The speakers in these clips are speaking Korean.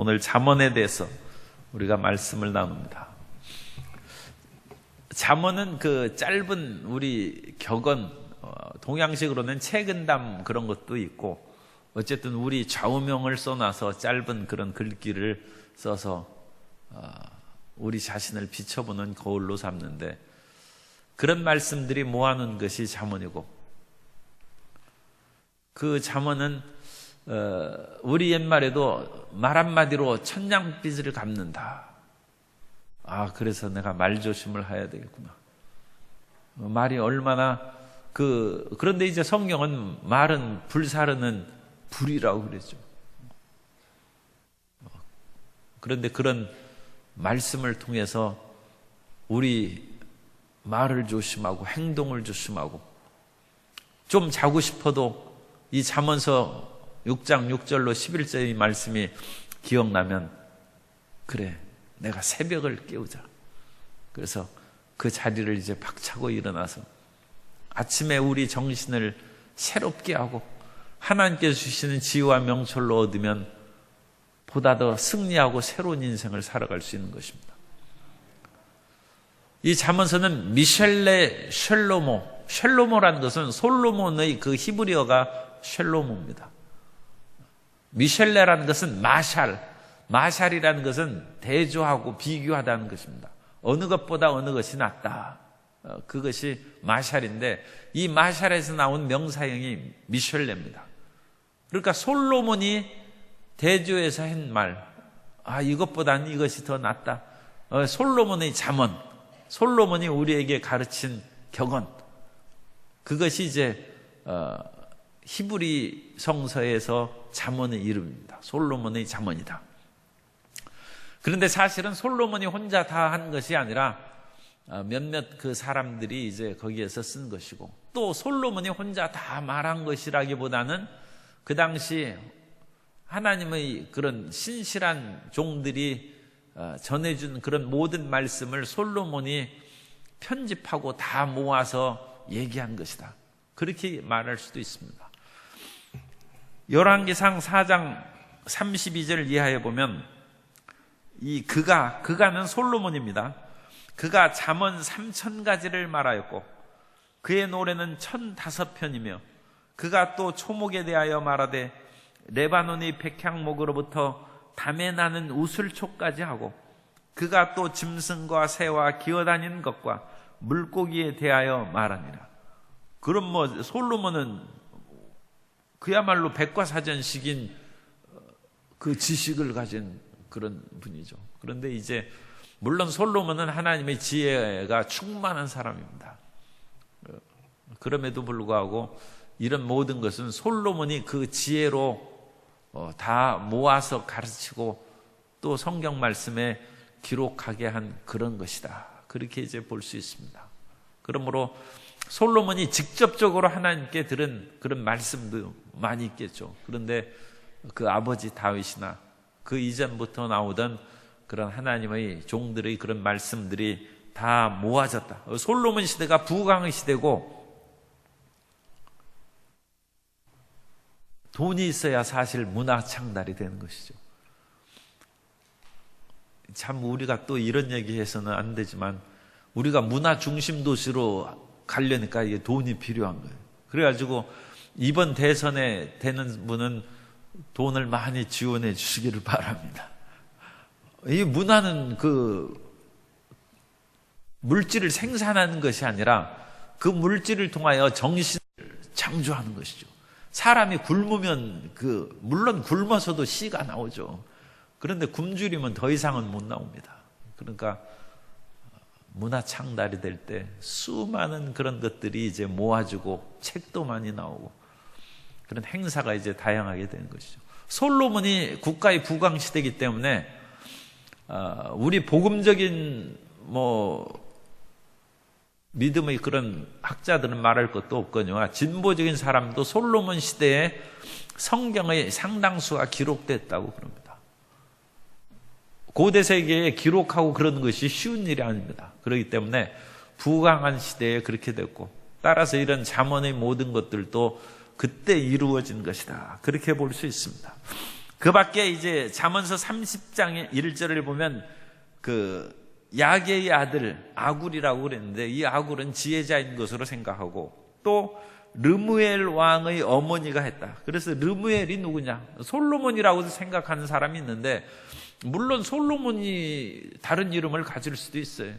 오늘 잠언에 대해서 우리가 말씀을 나눕니다. 잠언은 그 짧은 우리 격언 어, 동양식으로는 책은담 그런 것도 있고 어쨌든 우리 좌우명을 써놔서 짧은 그런 글귀를 써서 어, 우리 자신을 비춰보는 거울로 삼는데 그런 말씀들이 모아놓은 것이 잠언이고 그 잠언은 어, 우리 옛말에도 말 한마디로 천냥빚을 갚는다. 아, 그래서 내가 말 조심을 해야 되겠구나. 어, 말이 얼마나 그, 그런데 이제 성경은 말은 불사르는 불이라고 그랬죠. 어, 그런데 그런 말씀을 통해서 우리 말을 조심하고 행동을 조심하고 좀 자고 싶어도 이 잠언서 6장 6절로 11절의 말씀이 기억나면 그래 내가 새벽을 깨우자. 그래서 그 자리를 이제 박차고 일어나서 아침에 우리 정신을 새롭게 하고 하나님께서 주시는 지혜와 명철로 얻으면 보다 더 승리하고 새로운 인생을 살아갈 수 있는 것입니다. 이 잠언서는 미셸레 셜로모, 셜로모라는 것은 솔로몬의 그 히브리어가 셜로모입니다. 미셸레라는 것은 마샬, 마샬이라는 것은 대조하고 비교하다는 것입니다. 어느 것보다 어느 것이 낫다. 어, 그것이 마샬인데 이 마샬에서 나온 명사형이 미셸레입니다. 그러니까 솔로몬이 대조해서 한 말, 아 이것보다는 이것이 더 낫다. 어, 솔로몬의 잠언, 솔로몬이 우리에게 가르친 격언, 그것이 이제 어, 히브리 성서에서 잠언의 이름입니다. 솔로몬의 잠언이다. 그런데 사실은 솔로몬이 혼자 다 한 것이 아니라 어, 몇몇 그 사람들이 이제 거기에서 쓴 것이고 또 솔로몬이 혼자 다 말한 것이라기보다는 그 당시 하나님의 그런 신실한 종들이 어, 전해준 그런 모든 말씀을 솔로몬이 편집하고 다 모아서 얘기한 것이다. 그렇게 말할 수도 있습니다. 열왕기상 4장 32절 이하에 보면 이 그가 그가는 솔로몬입니다. 그가 잠언 3천 가지를 말하였고 그의 노래는 천 다섯 편이며 그가 또 초목에 대하여 말하되 레바논의 백향목으로부터 담에 나는 우슬초까지 하고 그가 또 짐승과 새와 기어다니는 것과 물고기에 대하여 말하니라. 그럼 뭐 솔로몬은 그야말로 백과사전식인 그 지식을 가진 그런 분이죠. 그런데 이제 물론 솔로몬은 하나님의 지혜가 충만한 사람입니다. 그럼에도 불구하고 이런 모든 것은 솔로몬이 그 지혜로 어, 다 모아서 가르치고 또 성경 말씀에 기록하게 한 그런 것이다. 그렇게 이제 볼 수 있습니다. 그러므로 솔로몬이 직접적으로 하나님께 들은 그런 말씀도 많이 있겠죠. 그런데 그 아버지 다윗이나 그 이전부터 나오던 그런 하나님의 종들의 그런 말씀들이 다 모아졌다. 솔로몬 시대가 부강의 시대고 돈이 있어야 사실 문화 창달이 되는 것이죠. 참 우리가 또 이런 얘기해서는 안 되지만 우리가 문화 중심 도시로 가려니까 이게 돈이 필요한 거예요. 그래가지고 이번 대선에 되는 분은 돈을 많이 지원해 주시기를 바랍니다. 이 문화는 그 물질을 생산하는 것이 아니라 그 물질을 통하여 정신을 창조하는 것이죠. 사람이 굶으면 그 물론 굶어서도 씨가 나오죠. 그런데 굶주리면 더 이상은 못 나옵니다. 그러니까 문화 창달이 될 때 수많은 그런 것들이 이제 모아지고 책도 많이 나오고 그런 행사가 이제 다양하게 되는 것이죠. 솔로몬이 국가의 부강 시대이기 때문에 어, 우리 복음적인 뭐 믿음의 그런 학자들은 말할 것도 없거니와 진보적인 사람도 솔로몬 시대에 성경의 상당수가 기록됐다고 그럽니다. 고대 세계에 기록하고 그러는 것이 쉬운 일이 아닙니다. 그렇기 때문에 부강한 시대에 그렇게 됐고 따라서 이런 잠언의 모든 것들도 그때 이루어진 것이다. 그렇게 볼 수 있습니다. 그 밖에 이제 잠언서 30장의 1절을 보면 그 야게의 아들 아굴이라고 그랬는데 이 아굴은 지혜자인 것으로 생각하고 또 르무엘 왕의 어머니가 했다. 그래서 르무엘이 누구냐? 솔로몬이라고 생각하는 사람이 있는데 물론 솔로몬이 다른 이름을 가질 수도 있어요.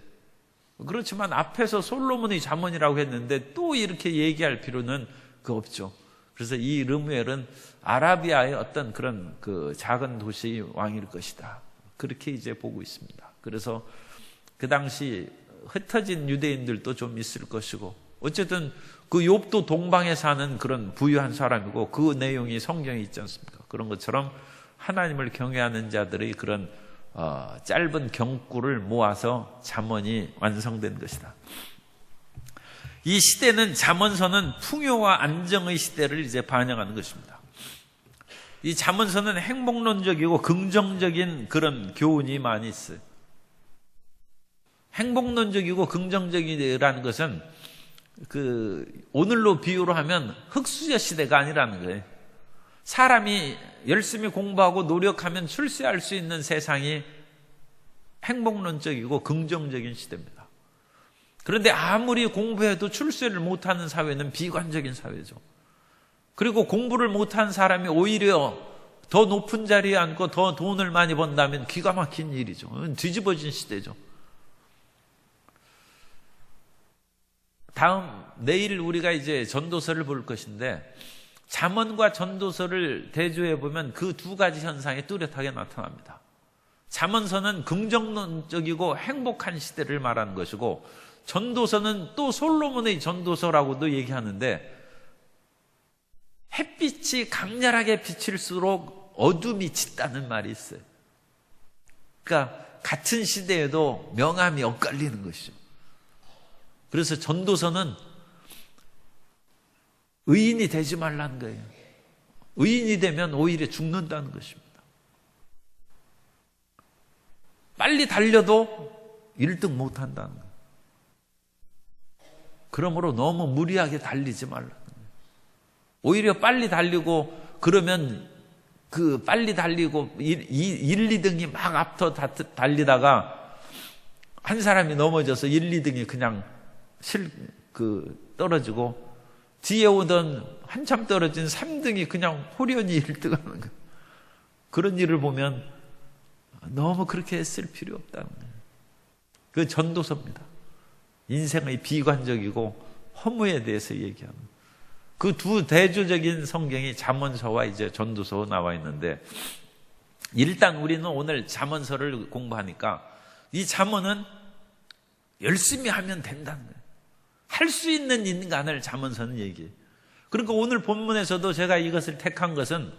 그렇지만 앞에서 솔로몬의 자문이라고 했는데 또 이렇게 얘기할 필요는 그 없죠. 그래서 이 르무엘은 아라비아의 어떤 그런 그 작은 도시의 왕일 것이다. 그렇게 이제 보고 있습니다. 그래서 그 당시 흩어진 유대인들도 좀 있을 것이고 어쨌든 그 욥도 동방에 사는 그런 부유한 사람이고 그 내용이 성경에 있지 않습니까? 그런 것처럼 하나님을 경외하는 자들의 그런 어, 짧은 경구를 모아서 잠언이 완성된 것이다. 이 시대는 잠언서는 풍요와 안정의 시대를 이제 반영하는 것입니다. 이 잠언서는 행복론적이고 긍정적인 그런 교훈이 많이 있어요. 행복론적이고 긍정적이라는 것은 그 오늘로 비유로 하면 흑수저 시대가 아니라는 거예요. 사람이 열심히 공부하고 노력하면 출세할 수 있는 세상이 행복론적이고 긍정적인 시대입니다. 그런데 아무리 공부해도 출세를 못하는 사회는 비관적인 사회죠. 그리고 공부를 못한 사람이 오히려 더 높은 자리에 앉고 더 돈을 많이 번다면 기가 막힌 일이죠. 뒤집어진 시대죠. 다음 내일 우리가 이제 전도서를 볼 것인데 잠언과 전도서를 대조해 보면 그 두 가지 현상이 뚜렷하게 나타납니다. 잠언서는 긍정론적이고 행복한 시대를 말하는 것이고 전도서는 또 솔로몬의 전도서라고도 얘기하는데 햇빛이 강렬하게 비칠수록 어둠이 짙다는 말이 있어요. 그러니까 같은 시대에도 명암이 엇갈리는 것이죠. 그래서 전도서는 의인이 되지 말라는 거예요. 의인이 되면 오히려 죽는다는 것입니다. 빨리 달려도 1등 못 한다는 거예요. 그러므로 너무 무리하게 달리지 말라는 거예요. 오히려 빨리 달리고 그러면 그 빨리 달리고 1, 2등이 막 앞서 달리다가 한 사람이 넘어져서 1, 2등이 그냥 실, 그, 떨어지고, 뒤에 오던 한참 떨어진 3등이 그냥 호련히 1등 하는 거예요. 그런 일을 보면 너무 그렇게 했을 필요 없다는 거예요. 그 전도서입니다. 인생의 비관적이고 허무에 대해서 얘기하는 그 두 대조적인 성경이 잠언서와 이제 전도서 나와 있는데 일단 우리는 오늘 잠언서를 공부하니까 이 잠언은 열심히 하면 된다는 거예요. 할 수 있는 인간을 잠언서는 얘기해요. 그러니까 오늘 본문에서도 제가 이것을 택한 것은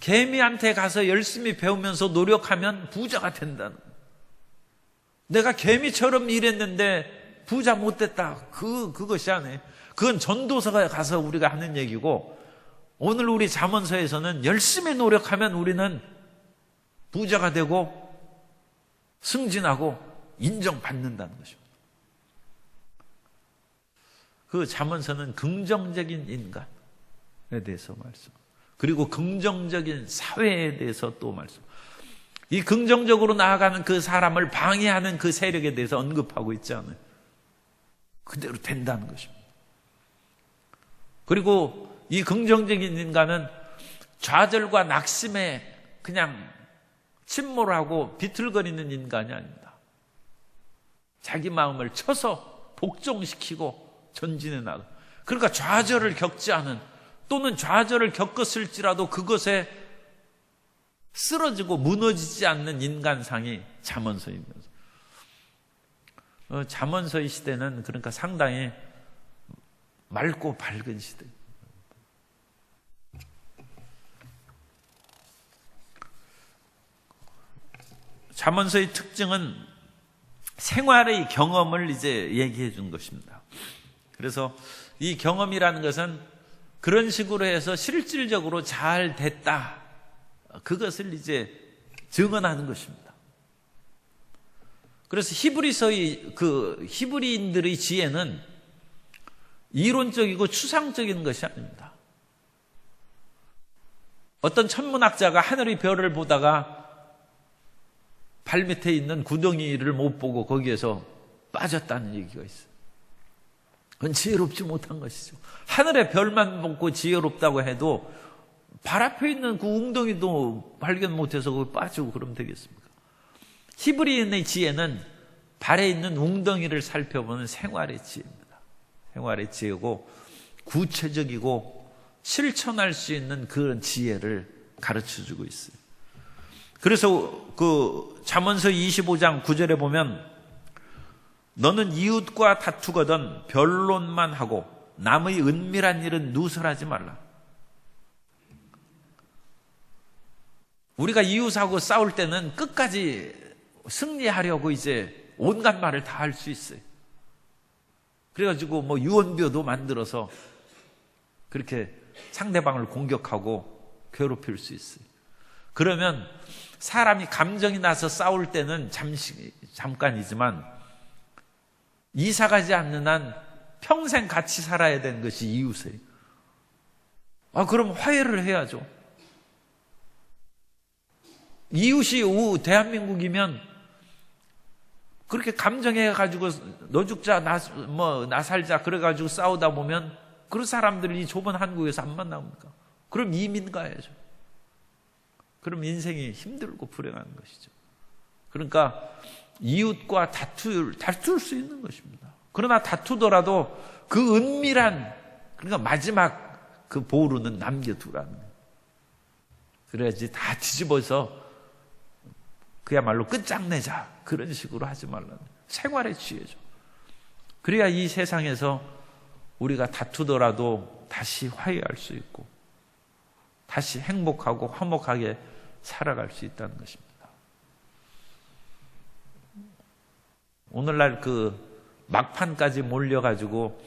개미한테 가서 열심히 배우면서 노력하면 부자가 된다는. 내가 개미처럼 일했는데 부자 못 됐다. 그, 그것이 아니에요. 그건 전도서가 가서 우리가 하는 얘기고 오늘 우리 잠언서에서는 열심히 노력하면 우리는 부자가 되고 승진하고 인정받는다는 것입니다. 그 잠언서는 긍정적인 인간에 대해서 말씀. 그리고 긍정적인 사회에 대해서 또 말씀. 이 긍정적으로 나아가는 그 사람을 방해하는 그 세력에 대해서 언급하고 있지 않아요. 그대로 된다는 것입니다. 그리고 이 긍정적인 인간은 좌절과 낙심에 그냥 침몰하고 비틀거리는 인간이 아닙니다. 자기 마음을 쳐서 복종시키고 전진해 나가. 그러니까 좌절을 겪지 않은 또는 좌절을 겪었을지라도 그것에 쓰러지고 무너지지 않는 인간상이 잠언서입니다. 어, 잠언서의 시대는 그러니까 상당히 맑고 밝은 시대. 잠언서의 특징은 생활의 경험을 이제 얘기해 준 것입니다. 그래서 이 경험이라는 것은 그런 식으로 해서 실질적으로 잘 됐다. 그것을 이제 증언하는 것입니다. 그래서 히브리서의 그 히브리인들의 지혜는 이론적이고 추상적인 것이 아닙니다. 어떤 천문학자가 하늘의 별을 보다가 발 밑에 있는 구덩이를 못 보고 거기에서 빠졌다는 얘기가 있어요. 그건 지혜롭지 못한 것이죠. 하늘의 별만 보고 지혜롭다고 해도 발 앞에 있는 그 웅덩이도 발견 못해서 거기 빠지고 그러면 되겠습니까? 히브리인의 지혜는 발에 있는 웅덩이를 살펴보는 생활의 지혜입니다. 생활의 지혜고 구체적이고 실천할 수 있는 그런 지혜를 가르쳐 주고 있어요. 그래서 그 잠언서 25장 9절에 보면 너는 이웃과 다투거든 변론만 하고 남의 은밀한 일은 누설하지 말라. 우리가 이웃하고 싸울 때는 끝까지 승리하려고 이제 온갖 말을 다 할 수 있어요. 그래가지고 뭐 유언비어도 만들어서 그렇게 상대방을 공격하고 괴롭힐 수 있어요. 그러면 사람이 감정이 나서 싸울 때는 잠시, 잠깐이지만 이사 가지 않는 한 평생 같이 살아야 되는 것이 이웃이에요. 아, 그럼 화해를 해야죠. 이웃이 우 대한민국이면 그렇게 감정해 가지고 너 죽자, 나, 뭐, 나 살자, 그래 가지고 싸우다 보면 그런 사람들이 이 좁은 한국에서 안 만나옵니까? 그럼 이민 가야죠. 그럼 인생이 힘들고 불행한 것이죠. 그러니까 이웃과 다툴, 다툴 수 있는 것입니다. 그러나 다투더라도 그 은밀한, 그러니까 마지막 그 보루는 남겨두라는. 그래야지 다 뒤집어서 그야말로 끝장내자. 그런 식으로 하지 말라는 생활의 지혜죠. 그래야 이 세상에서 우리가 다투더라도 다시 화해할 수 있고 다시 행복하고 화목하게 살아갈 수 있다는 것입니다. 오늘날 그 막판까지 몰려가지고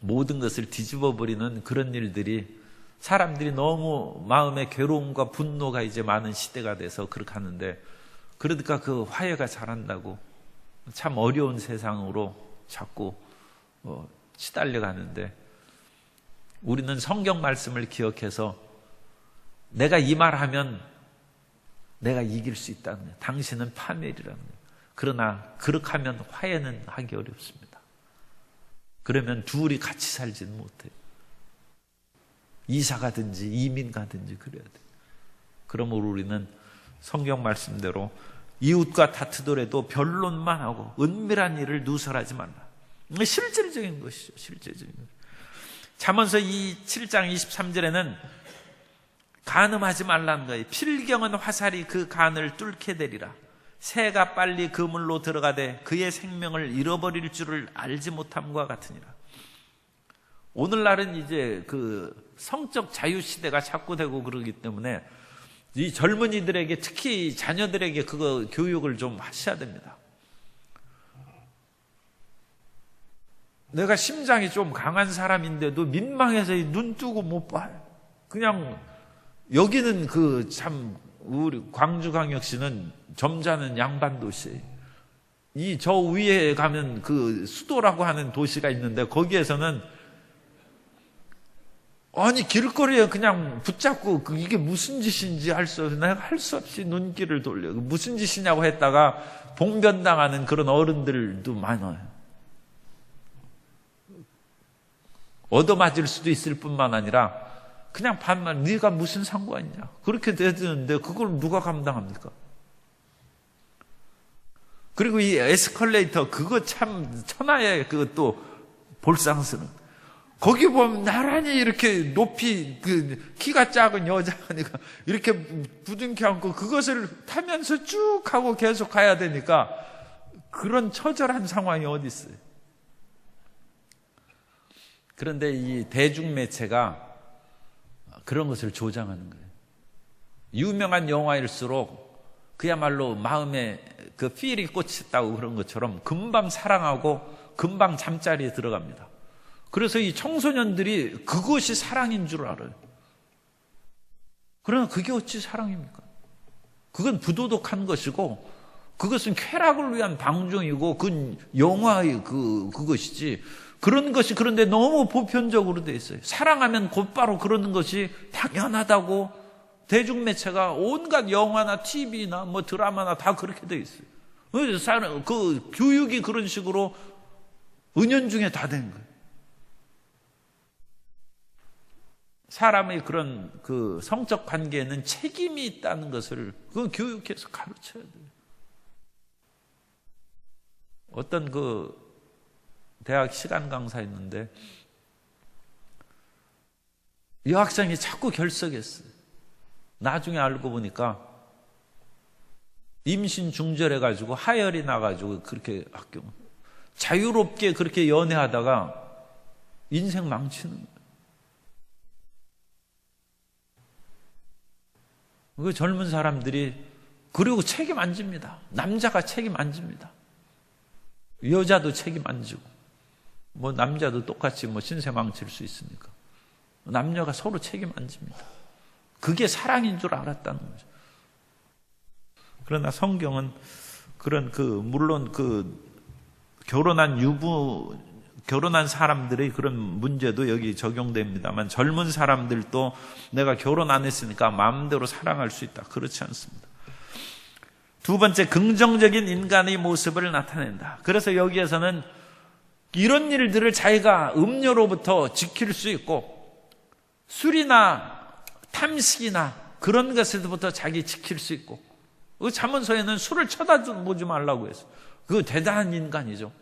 모든 것을 뒤집어 버리는 그런 일들이 사람들이 너무 마음의 괴로움과 분노가 이제 많은 시대가 돼서 그렇게 하는데 그러니까 그 화해가 잘한다고 참 어려운 세상으로 자꾸 어, 시달려 가는데 우리는 성경 말씀을 기억해서 내가 이 말하면 내가 이길 수 있다는 거예요. 당신은 파멸이라는 거예요. 그러나 그렇게 하면 화해는 하기 어렵습니다. 그러면 둘이 같이 살지는 못해요. 이사 가든지 이민 가든지 그래야 돼요. 그러므로 우리는 성경 말씀대로 이웃과 다투더라도 변론만 하고 은밀한 일을 누설하지 말라. 실질적인 것이죠. 실질적인 것. 잠언서 2, 7장 23절에는 간음하지 말라는 거예요. 필경은 화살이 그 간을 뚫게 되리라. 새가 빨리 그물로 들어가되 그의 생명을 잃어버릴 줄을 알지 못함과 같으니라. 오늘날은 이제 그 성적 자유 시대가 자꾸 되고 그러기 때문에 이 젊은이들에게 특히 자녀들에게 그거 교육을 좀 하셔야 됩니다. 내가 심장이 좀 강한 사람인데도 민망해서 눈 뜨고 못 봐요. 그냥 여기는 그 참 우리 광주광역시는 점잖은 양반 도시. 이 저 위에 가면 그 수도라고 하는 도시가 있는데 거기에서는 아니 길거리에 그냥 붙잡고 그 이게 무슨 짓인지 할 수 없이 내가 할 수 없이 눈길을 돌려 무슨 짓이냐고 했다가 봉변당하는 그런 어른들도 많아요. 얻어맞을 수도 있을 뿐만 아니라 그냥 반말 네가 무슨 상관이냐 그렇게 되는데 그걸 누가 감당합니까? 그리고 이 에스컬레이터 그거 참 천하의 그것도 볼상스러운 거기 보면 나란히 이렇게 높이 그 키가 작은 여자니까 이렇게 부둥켜 안고 그것을 타면서 쭉 하고 계속 가야 되니까 그런 처절한 상황이 어디 있어요? 그런데 이 대중 매체가 그런 것을 조장하는 거예요. 유명한 영화일수록 그야말로 마음에 그 필이 꽂혔다고 그런 것처럼 금방 사랑하고 금방 잠자리에 들어갑니다. 그래서 이 청소년들이 그것이 사랑인 줄 알아요. 그러나 그게 어찌 사랑입니까? 그건 부도덕한 것이고 그것은 쾌락을 위한 방종이고 그건 영화의 그 그것이지 그런 것이 그런데 너무 보편적으로 돼 있어요. 사랑하면 곧바로 그러는 것이 당연하다고 대중매체가 온갖 영화나 TV나 뭐 드라마나 다 그렇게 돼 있어요. 그 교육이 그런 식으로 은연중에 다 된 거예요. 사람의 그런 그 성적 관계에는 책임이 있다는 것을 그 교육해서 가르쳐야 돼요. 어떤 그 대학 시간 강사였는데 여학생이 자꾸 결석했어요. 나중에 알고 보니까 임신 중절해 가지고 하열이 나 가지고 그렇게 학교 자유롭게 그렇게 연애하다가 인생 망치는 거예요. 그 젊은 사람들이 그리고 책임 안 집니다. 남자가 책임 안 집니다. 여자도 책임 안 지고 뭐 남자도 똑같이 뭐 신세 망칠 수 있으니까 남녀가 서로 책임 안 집니다. 그게 사랑인 줄 알았다는 거죠. 그러나 성경은 그런 그 물론 그 결혼한 유부 결혼한 사람들의 그런 문제도 여기 적용됩니다만 젊은 사람들도 내가 결혼 안 했으니까 마음대로 사랑할 수 있다. 그렇지 않습니다. 두 번째 긍정적인 인간의 모습을 나타낸다. 그래서 여기에서는 이런 일들을 자기가 음료로부터 지킬 수 있고 술이나 탐식이나 그런 것에서부터 자기 지킬 수 있고 그 자문서에는 술을 쳐다보지 말라고 했어. 그 대단한 인간이죠.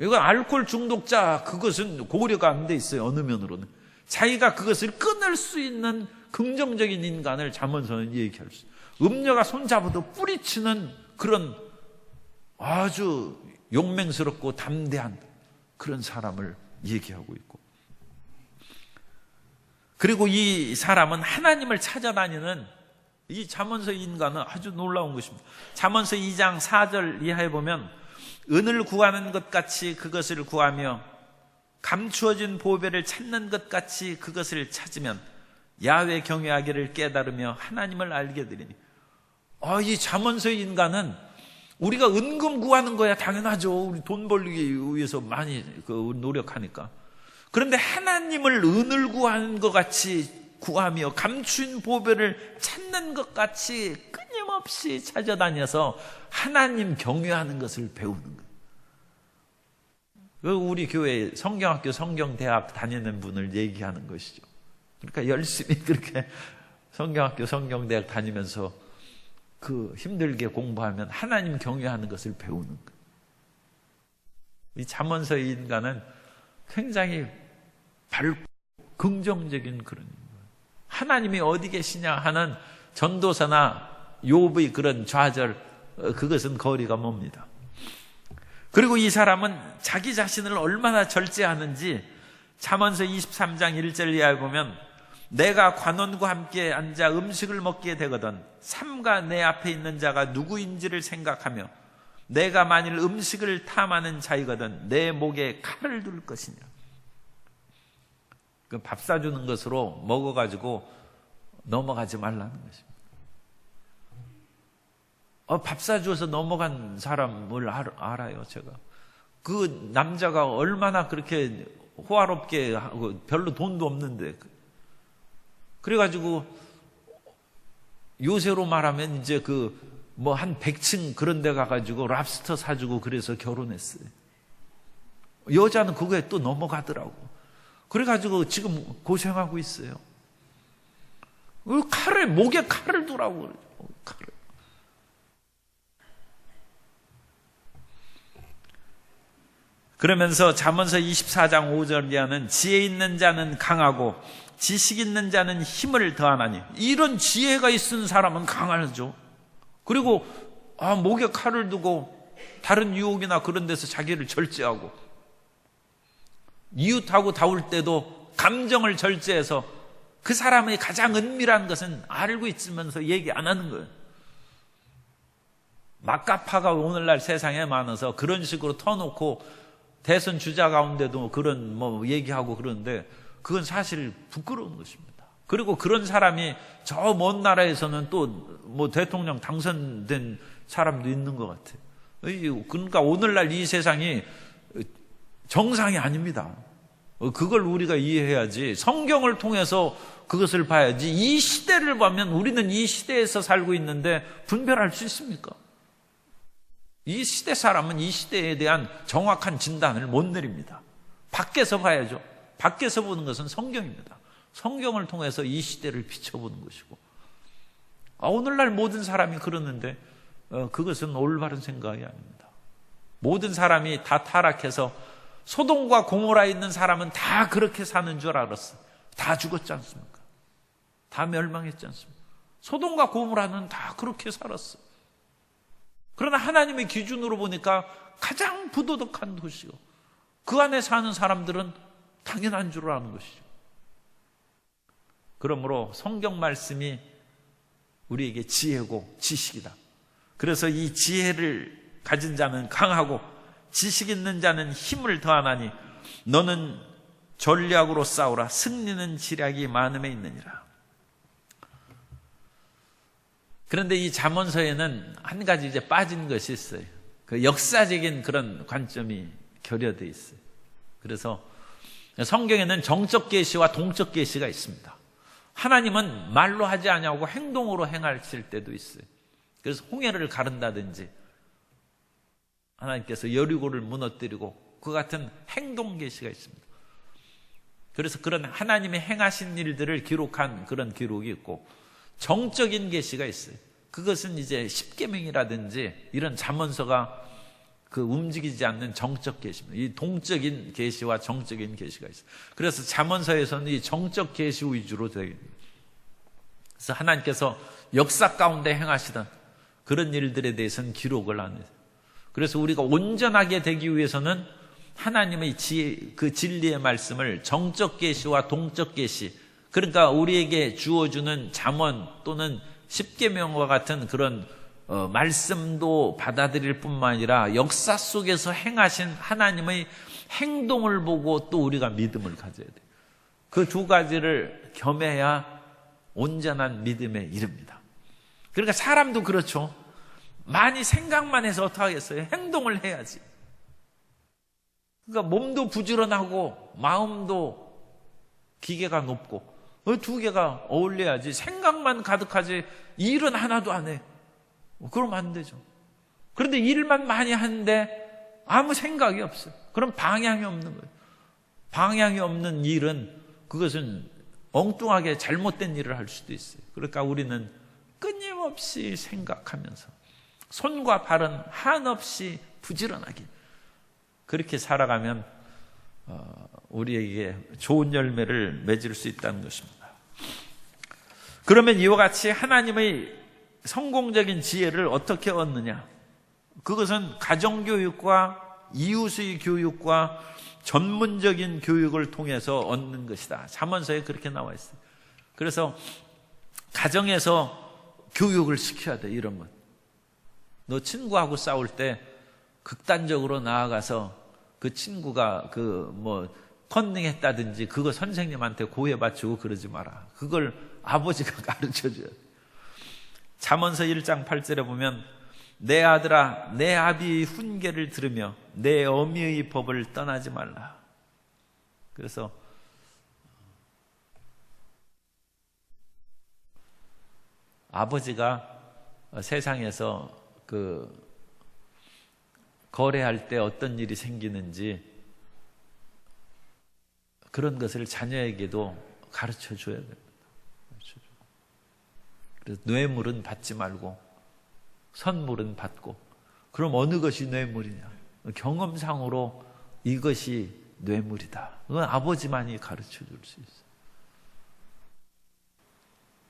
이건 알코올 중독자 그것은 고려가 안 돼 있어요. 어느 면으로는. 자기가 그것을 끊을 수 있는 긍정적인 인간을 자문서는 얘기할 수. 음녀가 손잡아도 뿌리치는 그런 아주 용맹스럽고 담대한 그런 사람을 얘기하고 있고. 그리고 이 사람은 하나님을 찾아다니는 이 잠언서 인간은 아주 놀라운 것입니다. 잠언서 2장 4절 이하에 보면 은을 구하는 것 같이 그것을 구하며 감추어진 보배를 찾는 것 같이 그것을 찾으면 야외 경외하기를 깨달으며 하나님을 알게 되리니 아, 이 잠언서의 인간은 우리가 은금 구하는 거야 당연하죠. 우리 돈 벌기 위해서 많이 그 노력하니까. 그런데 하나님을 은을 구하는 것 같이 구하며 감춘 보배를 찾는 것 같이 끊임없이 찾아다녀서 하나님 경외하는 것을 배우는 거예요. 그 우리 교회 성경학교 성경대학 다니는 분을 얘기하는 것이죠. 그러니까 열심히 그렇게 성경학교 성경대학 다니면서 그 힘들게 공부하면 하나님 경외하는 것을 배우는 거예요. 이 잠언서의 인간은 굉장히 밝고 긍정적인 그런 인간. 하나님이 어디 계시냐 하는 전도사나 욥의 그런 좌절 어, 그것은 거리가 멉니다. 그리고 이 사람은 자기 자신을 얼마나 절제하는지 잠언서 23장 1절 이하에 보면 내가 관원과 함께 앉아 음식을 먹게 되거든 삼가 내 앞에 있는 자가 누구인지를 생각하며 내가 만일 음식을 탐하는 자이거든 내 목에 칼을 둘 것이냐. 그 밥 사주는 것으로 먹어가지고 넘어가지 말라는 것입니다. 어, 밥 사주어서 넘어간 사람을 알아요, 제가. 그 남자가 얼마나 그렇게 호화롭게 하고 별로 돈도 없는데. 그래가지고 요새로 말하면 이제 그 뭐 한 100층 그런 데 가가지고 랍스터 사주고 그래서 결혼했어요. 여자는 그거에 또 넘어가더라고. 그래가지고 지금 고생하고 있어요. 그 칼을, 목에 칼을 두라고. 칼을. 그러면서 잠언서 24장 5절 이하는 지혜 있는 자는 강하고 지식 있는 자는 힘을 더하나니 이런 지혜가 있는 사람은 강하죠. 그리고 아, 목에 칼을 두고 다른 유혹이나 그런 데서 자기를 절제하고 이웃하고 다울 때도 감정을 절제해서 그 사람의 가장 은밀한 것은 알고 있으면서 얘기 안 하는 거예요. 막가파가 오늘날 세상에 많아서 그런 식으로 터놓고 대선 주자 가운데도 그런 뭐 얘기하고 그러는데 그건 사실 부끄러운 것입니다. 그리고 그런 사람이 저 먼 나라에서는 또 뭐 대통령 당선된 사람도 있는 것 같아요. 그러니까 오늘날 이 세상이 정상이 아닙니다. 어, 그걸 우리가 이해해야지. 성경을 통해서 그것을 봐야지. 이 시대를 보면 우리는 이 시대에서 살고 있는데 분별할 수 있습니까? 이 시대 사람은 이 시대에 대한 정확한 진단을 못 내립니다. 밖에서 봐야죠. 밖에서 보는 것은 성경입니다. 성경을 통해서 이 시대를 비춰보는 것이고. 아, 오늘날 모든 사람이 그러는데, 어, 그것은 올바른 생각이 아닙니다. 모든 사람이 다 타락해서 소돔과 고모라에 있는 사람은 다 그렇게 사는 줄 알았어. 다 죽었지 않습니까? 다 멸망했지 않습니까? 소돔과 고모라는 다 그렇게 살았어. 그러나 하나님의 기준으로 보니까 가장 부도덕한 도시요. 그 안에 사는 사람들은 당연한 줄 아는 것이죠. 그러므로 성경 말씀이 우리에게 지혜고 지식이다. 그래서 이 지혜를 가진 자는 강하고 지식 있는 자는 힘을 더하나니 너는 전략으로 싸우라 승리는 지략이 많음에 있느니라. 그런데 이 잠언서에는 한 가지 이제 빠진 것이 있어요. 그 역사적인 그런 관점이 결여돼 있어요. 그래서 성경에는 정적 계시와 동적 계시가 있습니다. 하나님은 말로 하지 아니하고 행동으로 행하실 때도 있어요. 그래서 홍해를 가른다든지 하나님께서 여리고를 무너뜨리고 그 같은 행동 계시가 있습니다. 그래서 그런 하나님의 행하신 일들을 기록한 그런 기록이 있고 정적인 계시가 있어요. 그것은 이제 십계명이라든지 이런 잠언서가 그 움직이지 않는 정적 계시입니다. 이 동적인 계시와 정적인 계시가 있어요. 그래서 잠언서에서는 이 정적 계시 위주로 되어 있습니다. 그래서 하나님께서 역사 가운데 행하시던 그런 일들에 대해서는 기록을 안 해요. 그래서 우리가 온전하게 되기 위해서는 하나님의 지혜, 그 진리의 말씀을 정적 계시와 동적 계시, 그러니까 우리에게 주어주는 잠언 또는 십계명과 같은 그런 어, 말씀도 받아들일 뿐만 아니라 역사 속에서 행하신 하나님의 행동을 보고 또 우리가 믿음을 가져야 돼. 그두 가지를 겸해야 온전한 믿음에 이릅니다. 그러니까 사람도 그렇죠. 많이 생각만 해서 어떡하겠어요? 행동을 해야지. 그러니까 몸도 부지런하고 마음도 기계가 높고 두 개가 어울려야지 생각만 가득하지 일은 하나도 안 해. 그러면 안 되죠. 그런데 일만 많이 하는데 아무 생각이 없어요. 그럼 방향이 없는 거예요. 방향이 없는 일은 그것은 엉뚱하게 잘못된 일을 할 수도 있어요. 그러니까 우리는 끊임없이 생각하면서 손과 발은 한없이 부지런하게 그렇게 살아가면 어, 우리에게 좋은 열매를 맺을 수 있다는 것입니다. 그러면 이와 같이 하나님의 성공적인 지혜를 어떻게 얻느냐? 그것은 가정교육과 이웃의 교육과 전문적인 교육을 통해서 얻는 것이다. 잠언서에 그렇게 나와 있어요. 그래서 가정에서 교육을 시켜야 돼, 이런 것. 너 친구하고 싸울 때 극단적으로 나아가서 그 친구가 그 뭐 컨닝했다든지 그거 선생님한테 고해 바치고 그러지 마라. 그걸 아버지가 가르쳐 줘야 돼. 잠언서 1장 8절에 보면 내 아들아 내 아비의 훈계를 들으며 내 어미의 법을 떠나지 말라. 그래서 아버지가 세상에서 그 거래할 때 어떤 일이 생기는지 그런 것을 자녀에게도 가르쳐 줘야 됩니다. 그래서 뇌물은 받지 말고 선물은 받고 그럼 어느 것이 뇌물이냐? 경험상으로 이것이 뇌물이다. 그건 아버지만이 가르쳐 줄 수 있어요.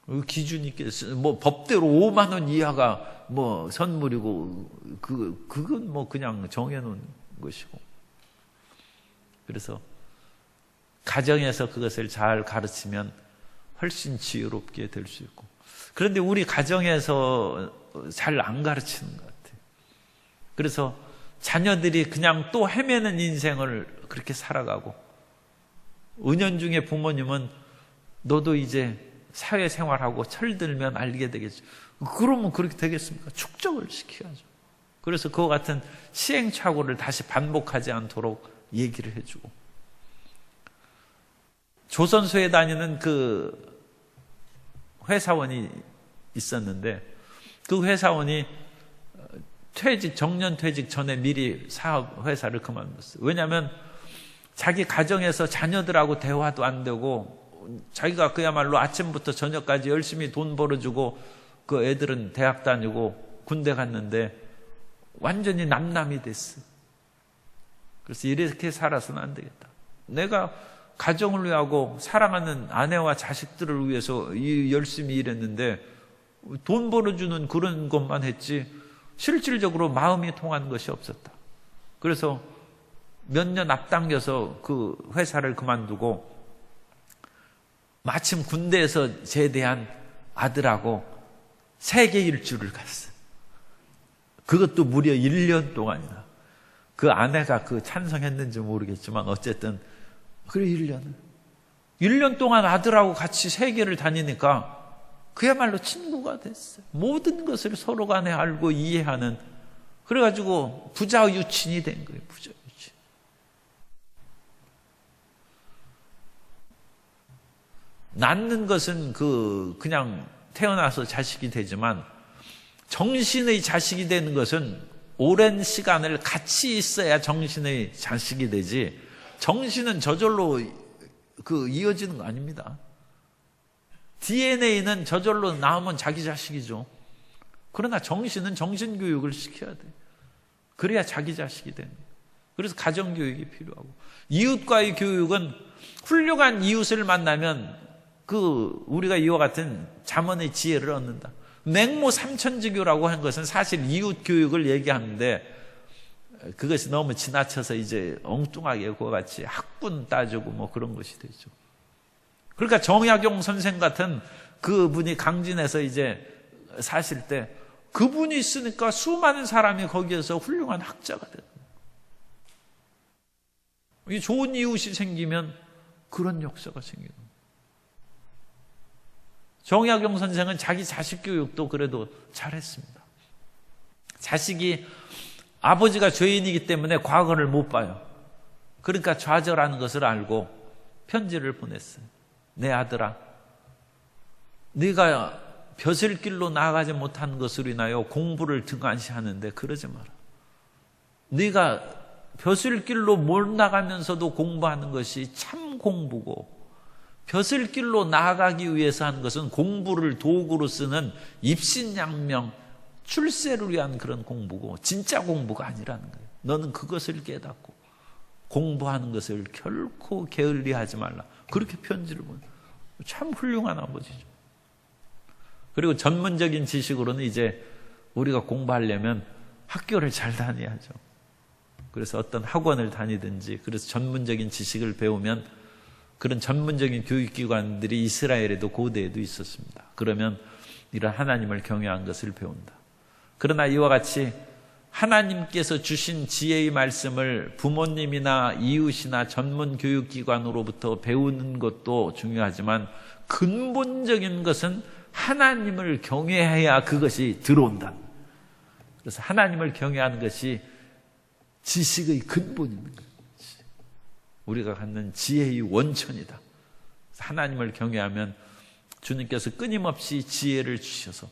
그 기준이 뭐 법대로 5만 원 이하가 뭐 선물이고 그 그건 뭐 그냥 정해 놓은 것이고 그래서 가정에서 그것을 잘 가르치면 훨씬 지혜롭게 될 수 있고 그런데 우리 가정에서 잘 안 가르치는 것 같아요. 그래서 자녀들이 그냥 또 헤매는 인생을 그렇게 살아가고 은연중에 부모님은 너도 이제 사회생활하고 철들면 알게 되겠죠. 그러면 그렇게 되겠습니까? 축적을 시켜야죠. 그래서 그와 같은 시행착오를 다시 반복하지 않도록 얘기를 해주고. 조선소에 다니는 그 회사원이 있었는데 그 회사원이 퇴직 정년 퇴직 전에 미리 사업 회사를 그만뒀어요. 왜냐하면 자기 가정에서 자녀들하고 대화도 안 되고 자기가 그야말로 아침부터 저녁까지 열심히 돈 벌어주고 그 애들은 대학 다니고 군대 갔는데 완전히 남남이 됐어. 그래서 이렇게 살아서는 안 되겠다. 내가 가정을 위하고 사랑하는 아내와 자식들을 위해서 열심히 일했는데 돈 벌어주는 그런 것만 했지 실질적으로 마음이 통한 것이 없었다. 그래서 몇 년 앞당겨서 그 회사를 그만두고 마침 군대에서 제대한 아들하고 세계 일주를 갔어. 그것도 무려 1년 동안이나. 그 아내가 그 찬성했는지 모르겠지만 어쨌든 그래 1년. 1년 동안 아들하고 같이 세계를 다니니까 그야말로 친구가 됐어요. 모든 것을 서로 간에 알고 이해하는 그래가지고 부자 유친이 된 거예요. 부자 유친. 낳는 것은 그 그냥 태어나서 자식이 되지만 정신의 자식이 되는 것은 오랜 시간을 같이 있어야 정신의 자식이 되지 정신은 저절로 그 이어지는 거 아닙니다. DNA는 저절로 나오면 자기 자식이죠. 그러나 정신은 정신 교육을 시켜야 돼. 그래야 자기 자식이 거예요. 그래서 가정 교육이 필요하고. 이웃과의 교육은 훌륭한 이웃을 만나면 그 우리가 이와 같은 자문의 지혜를 얻는다. 맹모 삼천지교라고 한 것은 사실 이웃 교육을 얘기하는데 그것이 너무 지나쳐서 이제 엉뚱하게 그와 같이 학군 따지고 뭐 그런 것이 되죠. 그러니까 정약용 선생 같은 그분이 강진에서 이제 사실 때 그분이 있으니까 수많은 사람이 거기에서 훌륭한 학자가 되는 거예요. 좋은 이웃이 생기면 그런 역사가 생기는 거예요. 정약용 선생은 자기 자식 교육도 그래도 잘했습니다. 자식이 아버지가 죄인이기 때문에 과거를 못 봐요. 그러니까 좌절하는 것을 알고 편지를 보냈어요. 내 아들아, 네가 벼슬 길로 나아가지 못한 것으로 인하여 공부를 등한시하는데 그러지 마라. 네가 벼슬 길로 못 나가면서도 공부하는 것이 참 공부고 벼슬 길로 나아가기 위해서 하는 것은 공부를 도구로 쓰는 입신양명 출세를 위한 그런 공부고 진짜 공부가 아니라는 거예요. 너는 그것을 깨닫고 공부하는 것을 결코 게을리하지 말라. 그렇게 편지를 보내. 참 훌륭한 아버지죠. 그리고 전문적인 지식으로는 이제 우리가 공부하려면 학교를 잘 다녀야죠. 그래서 어떤 학원을 다니든지 그래서 전문적인 지식을 배우면 그런 전문적인 교육기관들이 이스라엘에도 고대에도 있었습니다. 그러면 이런 하나님을 경외한 것을 배운다. 그러나 이와 같이 하나님께서 주신 지혜의 말씀을 부모님이나 이웃이나 전문 교육기관으로부터 배우는 것도 중요하지만 근본적인 것은 하나님을 경외해야 그것이 들어온다. 그래서 하나님을 경외하는 것이 지식의 근본입니다. 우리가 갖는 지혜의 원천이다. 하나님을 경외하면 주님께서 끊임없이 지혜를 주셔서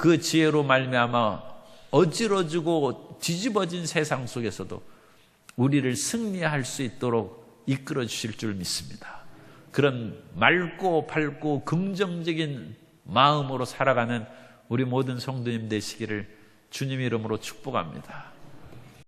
그 지혜로 말미암아 어지러지고 뒤집어진 세상 속에서도 우리를 승리할 수 있도록 이끌어 주실 줄 믿습니다. 그런 맑고 밝고 긍정적인 마음으로 살아가는 우리 모든 성도님 되시기를 주님 이름으로 축복합니다.